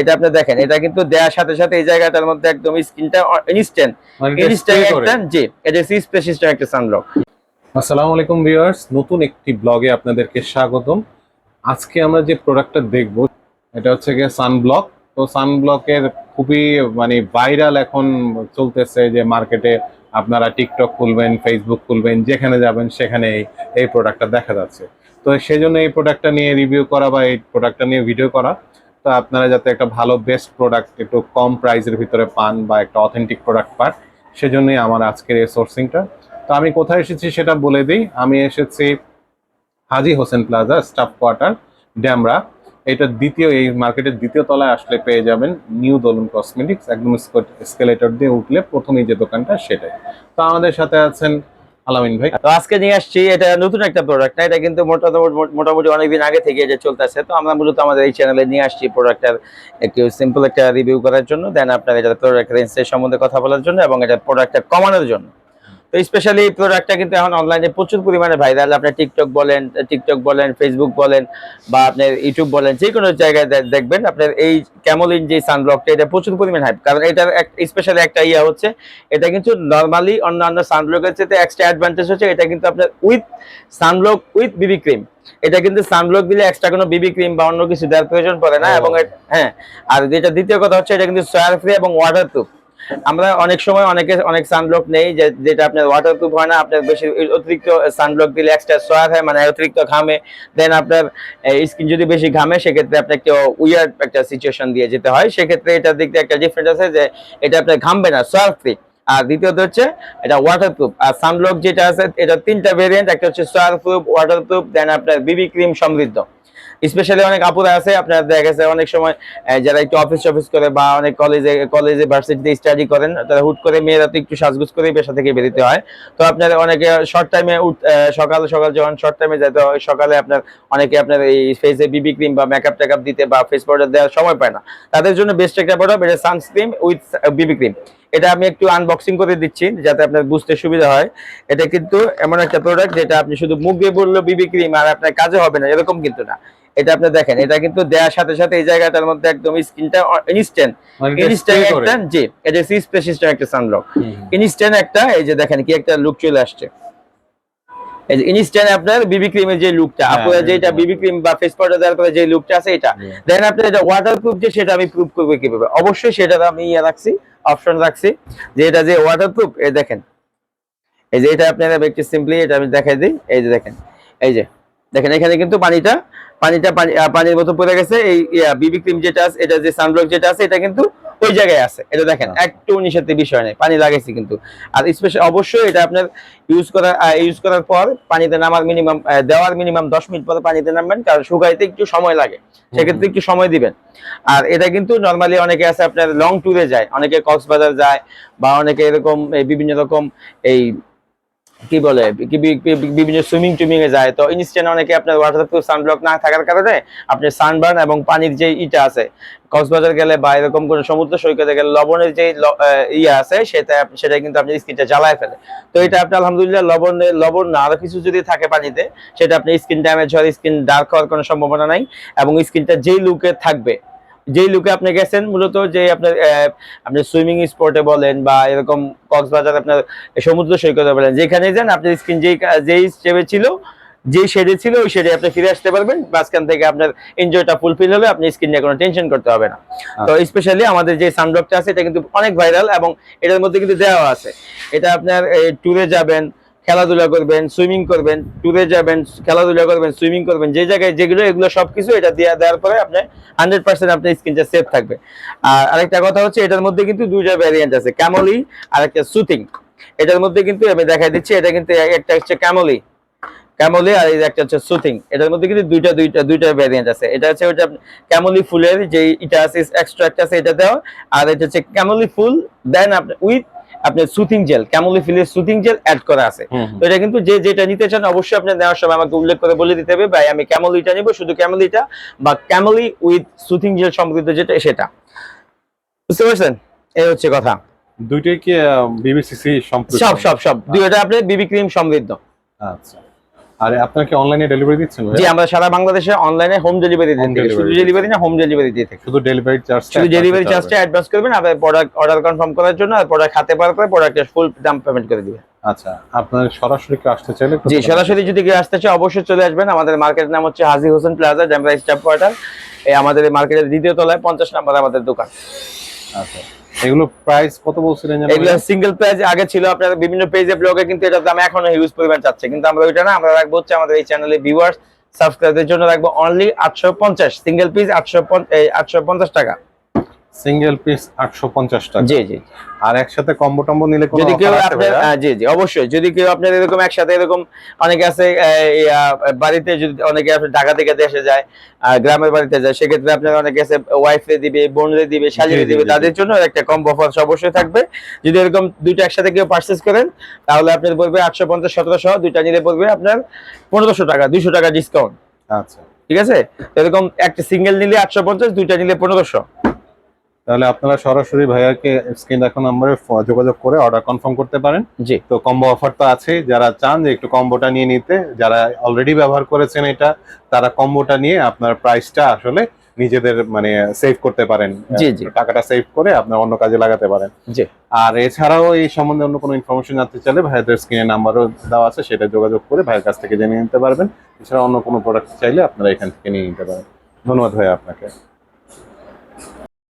এটা আপনি দেখেন এটা কিন্তু দেওয়ার সাথে সাথে এই জায়গাটার মধ্যে একদম স্ক্রিনটা ইনস্ট্যান্ট ইনস্ট্যান্ট। একটা জি এটা সি স্পেসিস্টেম একটা সানব্লক আসসালামু আলাইকুম ভিউয়ার্স নতুন একটি ব্লগে আপনাদেরকে স্বাগতম। আজকে আমরা যে প্রোডাক্টটা দেখব এটা হচ্ছে গিয়ে সানব্লক তো সানব্লকের খুবই মানে ভাইরাল এখন চলতেছে যে মার্কেটে আপনারা টিকটক খুলবেন ফেসবুক খুলবেন যেখানে যাবেন সেখানে এই এই প্রোডাক্টটা দেখা যাচ্ছে। তো সেই জন্য এই প্রোডাক্টটা নিয়ে রিভিউ করা বা এই প্রোডাক্টটা নিয়ে ভিডিও করা। তো আপনারা যাতে একটা ভালো বেস্ট প্রোডাক্ট একটু কম প্রাইসের ভিতরে পান বা একটা অথেন্টিক প্রোডাক্ট পান, সেজন্যই আমার আজকের এই সোর্সিংটা তো আমি কোথায় এসেছি সেটা বলে দিই। আমি এসেছি Haji Hossain plaza staff quarter Demra. এটা দ্বিতীয়, এই মার্কেটের দ্বিতীয় তলায় আসলে পেয়ে যাবেন নিউ দোলন কসমেটিক্স একদম স্কেলেটর দিয়ে উঠলে প্রথমেই যে দোকানটা সেটাই। তো আমাদের সাথে আছেন আলামিন ভাই। তো আজকে নিয়ে আসছি, এটা নতুন একটা প্রোডাক্ট না? এটা কিন্তু মোটামুটি অনেকদিন আগে থেকে যে চলতেছে। তো আমরা মূলত এই চ্যানেলে নিয়ে আসছি একটু সিম্পল একটা রিভিউ করার জন্য। দেন আপনার সম্বন্ধে কথা বলার জন্য এবং এটা প্রোডাক্টটা কমানোর জন্য। তো স্পেশালি এই প্রোডাক্টটা কিন্তু এখন অনলাইনে প্রচুর পরিমাণে ভাইরাল আপনি টিকটক বলেন টিকটক বলেন ফেসবুক বলেন বা আপনার ইউটিউব বলেন যে কোনো জায়গায় দেখবেন আপনার এই ক্যামোলিন যে সানব্লকটা এটা প্রচুর পরিমাণে হাইপ কারণ এটার স্পেশালি একটা ইয়া হচ্ছে এটা কিন্তু নর্মালি অন্যান্য সানব্লকের চেয়ে এক্সট্রা অ্যাডভান্টেজ হচ্ছে। এটা কিন্তু আপনার with sunblock with B B cream এটা কিন্তু সানব্লক দিলে এক্সট্রা কোনো বিবি ক্রিম বা অন্য কিছু দেওয়ার প্রয়োজন পড়ে না এবং হ্যাঁ আর যেটা দ্বিতীয় কথা হচ্ছে এটা কিন্তু সয়ার ফ্রি এবং ওয়াটার প্রুফ আমরা অনেক সময় অনেকে, অনেক সানব্লক নেই যেটা আপনার ওয়াটার প্রুফ হয় না, আপনার বেশি অতিরিক্ত সানব্লক দিলে এক্সট্রা সোয়ার হয় মানে অতিরিক্ত ঘামে। দেন আপনার স্কিন যদি বেশি ঘামে, সেক্ষেত্রে আপনাকে উইয়ার্ড একটা সিচুয়েশন দিয়ে যেতে হয়। সেক্ষেত্রে এটার দিক দিয়ে একটা ডিফারেন্স আছে যে, এটা আপনার ঘামবে না সোয়ার ফ্রি আর দ্বিতীয়ত হচ্ছে এটা ওয়াটারপ্রুফ আর সানব্লক যেটা আছে, এটা তিনটা ভেরিয়েন্ট একটা হচ্ছে সোয়ারপ্রুফ ওয়াটারপ্রুফ দেন আপনার বিবি ক্রিম সমৃদ্ধ। স্পেশালি অনেক আপুরা আছে, আপনার দেখা গেছে অনেক সময় যারা একটু অফিস অফিস করে বা অনেক কলেজে কলেজে ভার্সিটিতে স্টাডি করেন, তারা হুট করে মেয়েরা তো একটু সাজগুজ করে পেশা থেকে বেরোতে হয়। তো আপনার অনেকে শর্ট টাইমে সকাল সকাল যখন শর্ট টাইমে যেতে হয় সকালে আপনার, অনেকে আপনার এই ফেসে বিবি ক্রিম বা মেকআপ টেকআপ দিতে বা ফেস পাউডার দেওয়ার সময় পায় না। তাদের জন্য বেস্ট একটা প্রোডাক্ট এটা সানস্ক্রিন উইথ বিবি ক্রিম এটা আমি একটু আনবক্সিং করে দিচ্ছি যাতে আপনার বুঝতে সুবিধা হয়। এটা কিন্তু এমন একটা প্রোডাক্ট যেটা আপনি শুধু মুখ দিয়ে বলল বিবি ক্রিম আর আপনার কাজে হবে না এরকম কিন্তু না। এটা আপনি দেখেন এটা কিন্তু দেওয়ার সাথে সাথে এই জায়গাটার মধ্যে একদম স্কিনটা ইনস্ট্যান্ট মানে ইনস্ট্যান্ট। একটা জি এটা সি স্পেসিস্টেম একটা সানব্লক হুম, হুম। ইনস্ট্যান্ট একটা এই যে দেখেন কি একটা লুক চলে আসছে। এই যে ইনস্ট্যান্ট আপনার বিবি ক্রিমের যে লুকটা হ্যাঁ, আপনার যেটা বিবি ক্রিম বা ফেস পাউডার দেওয়ার পরে যে লুকটা আছে এটা। দেন আপনার এটা ওয়াটারপ্রুফ যে সেটা আমি প্রুফ করব কীভাবে? অবশ্যই সেটা আমি ইয়ে রাখছি। অপশন রাখছি। যে এটা যে ওয়াটারপ্রুফ এই দেখেন। এই যে এটা আপনারা একটু সিম্পলি এটা আমি দেখাই দিই। এই যে দেখেন। এই যে দেখেন, এখানে কিন্তু পানিটা পানিটা পানির মতো পড়ে গেছে। এই বিবি ক্রিম যেটা আছে, এটা যে সানব্লক যেটা আছে, এটা কিন্তু ওই জায়গায় আছে। এটা দেখেন আচ্ছা। একটু নিষেধের বিষয় নেই পানি লাগাইছি কিন্তু। আর স্পেশাল অবশ্যই এটা আপনার ইউজ করার ইউজ করার পর পানিতে নামার মিনিমাম দেওয়ার মিনিমাম দশ মিনিট পরে পানিতে নামবেন কারণ শুকাইতে একটু সময় লাগে। সেক্ষেত্রে একটু সময় দিবেন। আর এটা কিন্তু নর্মালি অনেকে আছে আপনার লং ট্যুরে যায় অনেকে কক্সবাজার যায় বা অনেকে এরকম বিভিন্ন রকম এই কি বলে বিভিন্ন সুইমিং টুইমিং এ যায়। তো ইনস্ট্যান্ট অনেকে আপনার ওয়াটারপ্রুফ সানব্লক না থাকার কারণে আপনি সানবার্ন এবং পানির যে ইটা আছে, কক্সবাজার গেলে বা এরকম কোনো সমুদ্র সৈকতে গেলে লবণের যে ইয়ে আছে, সেটা সেটা কিন্তু আপনি স্কিনটা জ্বালায় ফেলে। তো এটা আপনি আলহামদুলিল্লাহ লবণের লবণ না, আরও কিছু যদি থাকে পানিতে, সেটা আপনি স্কিন ড্যামেজ হওয়ার স্কিন ডার্ক হওয়ার কোনো সম্ভাবনা নাই এবং স্কিনটা যেই লুকে থাকবে যেই লুকে আপনি গেছেন মূলত যে আপনার আপনি সুইমিং স্পটে বলেন বা এরকম কক্সবাজার আপনার সমুদ্র সৈকতে বলেন যেখানে যান আপনার স্কিন যেই যেই স্টেপে ছিল যে শেডে ছিল ওই শেডে আপনি ফিরে আসতে পারবেন। মাঝখান থেকে আপনার এনজয়টা ফুলফিল হবে আপনি স্কিন নিয়ে কোনো টেনশন করতে হবে না। তো স্পেশালি আমাদের যে সানব্লকটা আছে এটা কিন্তু অনেক ভাইরাল এবং এটার মধ্যে কিন্তু দেওয়া আছে। এটা আপনার ট্যুরে যাবেন খেলাধুলা করবেন, সুইমিং করবেন ট্যুরে যাবেন, খেলাধুলা করবেন, সুইমিং করবেন, যে জায়গায় যেগুলো, এগুলো সবকিছু এটা দিয়ে, দেওয়ার পরে আপনি হান্ড্রেড পার্সেন্ট আপনার স্কিনটা সেফ থাকবে। আর আরেকটা কথা হচ্ছে, এটার মধ্যে কিন্তু দুইটা ভ্যারিয়েন্ট আছে ক্যামলি আর একটা সুথিং এটার মধ্যে কিন্তু আমি দেখা দিচ্ছি, এটা কিন্তু একটা হচ্ছে ক্যামলি ক্যামলি আর একটা হচ্ছে সুথিং এটার মধ্যে কিন্তু দুইটা দুইটা দুইটা ভ্যারিয়েন্ট আছে। এটা হচ্ছে ওটা ক্যামলি ফুলের যে এটা আছে এক্সট্রাক্ট আছে, এটা দেওয়া। আর এটা হচ্ছে ক্যামলি ফুল দেন আপনি উইথ আপনার সুথিং জেল ক্যামোলিফিলের সুথিং জেল অ্যাড করা আছে। তো এটা কিন্তু যে যেটা নিতে চান অবশ্যই আপনি নেওয়ার সময় আমাকে উল্লেখ করে বলে দিতে হবে ভাই আমি ক্যামোলিটা নেব শুধু ক্যামোলিটা বা ক্যামোলি উইথ সুথিং জেল সমৃদ্ধ যেটা সেটা। বুঝতে পারছেন? এই হচ্ছে কথা। দুইটাই কি বিবিসিসি সম্পৃক্ত সব সব সব। দুইটা আপনি বিবি ক্রিম সমৃদ্ধ। আচ্ছা। আর আপনারা কি অনলাইনে ডেলিভারি দিচ্ছেন জি আমরা সারা বাংলাদেশে অনলাইনে হোম ডেলিভারি দিয়ে থাকি। শুধু ডেলিভারি না হোম ডেলিভারি দিয়ে থাকি। শুধু ডেলিভারি চার্জ শুধু ডেলিভারি চার্জটা অ্যাডভান্স করবেন আপনার প্রোডাক্ট অর্ডার কনফার্ম করার জন্য আর প্রোডাক্ট হাতে পাওয়ার পরে প্রোডাক্টের ফুল দাম পেমেন্ট করে দিবেন। আচ্ছা আপনার সরাসরি কি আসতে চাইলে জি সরাসরি যদি কেউ আসতে চায় অবশ্যই চলে আসবেন। আমাদের মার্কেটের নাম হচ্ছে Haji Hossain plaza Demra staff quarter এই আমাদের মার্কেটের দ্বিতীয় তলায় পঞ্চাশ নাম্বার আমাদের দোকান। আচ্ছা। এগুলো প্রাইস কত বলছিলেন এগুলো সিঙ্গেল পেজ আগে ছিল আপনারা বিভিন্ন পেজে ব্লগে কিন্তু এটার দাম এখন হিউজ পরিমাণ চাচ্ছে। কিন্তু আমরা ওইটা না আমরা রাখব হচ্ছে আমাদের এই চ্যানেলে ভিউয়ার্স সাবস্ক্রাইবের জন্য রাখব অনলি আটশো পঞ্চাশ সিঙ্গেল পিস আটশো আটশো পঞ্চাশ টাকা। সিঙ্গেল পিস আটশো পঞ্চাশ টাকা। জি জি আর একসাথে কম্বো টম্বো নিলে কোনো যদি কেউ আছে জি জি অবশ্যই। যদি কেউ আপনার এরকম একসাথে এরকম অনেকে আছে বাড়িতে যদি অনেকে আপনার ঢাকা থেকে দেশে যায় গ্রামের বাড়িতে যায় সেক্ষেত্রে আপনার অনেকে আছে ওয়াইফে দিবে বোনরে দিবে সাজিয়ে দিবে তাদের জন্য একটা কম অফার অবশ্যই থাকবে। যদি এরকম দুইটা একসাথে কেউ পার্চেস করেন তাহলে আপনার পড়বে আটশো পঞ্চাশ সতেরোশো দুইটা নিলে পড়বে আপনার পনেরোশো টাকা দুইশো টাকা ডিসকাউন্ট আচ্ছা। ঠিক আছে? এরকম একটা সিঙ্গেল নিলে আটশো পঞ্চাশ দুইটা নিলে পনেরোশো। তাহলে আপনারা সরাসরি ভাইয়াকে স্ক্রিন দেখা নম্বরে যোগাযোগ করে অর্ডার কনফার্ম করতে পারেন। জি। তো কম্বো অফার তো আছে। যারা চান যে একটু কম্বোটা নিয়ে নিতে যারা অলরেডি ব্যবহার করেছেন এটা তারা কম্বোটা নিয়ে আপনার প্রাইসটা আসলে নিজেদের মানে সেভ করতে পারেন। জি, জি। টাকাটা সেভ করে আপনার অন্য কাজে লাগাতে পারেন। জি। আর এছাড়াও এই সম্বন্ধে অন্য কোনো ইনফরমেশন জানতে চাইলে ভাইয়াদের স্ক্রিনে নাম্বারও দেওয়া আছে সেটা যোগাযোগ করে ভাইয়ের কাছ থেকে জেনে নিতে পারবেন। এছাড়া অন্য কোনো প্রোডাক্ট চাইলে আপনারা এখান থেকে নিয়ে নিতে পারেন। ধন্যবাদ ভাইয়া আপনাকে।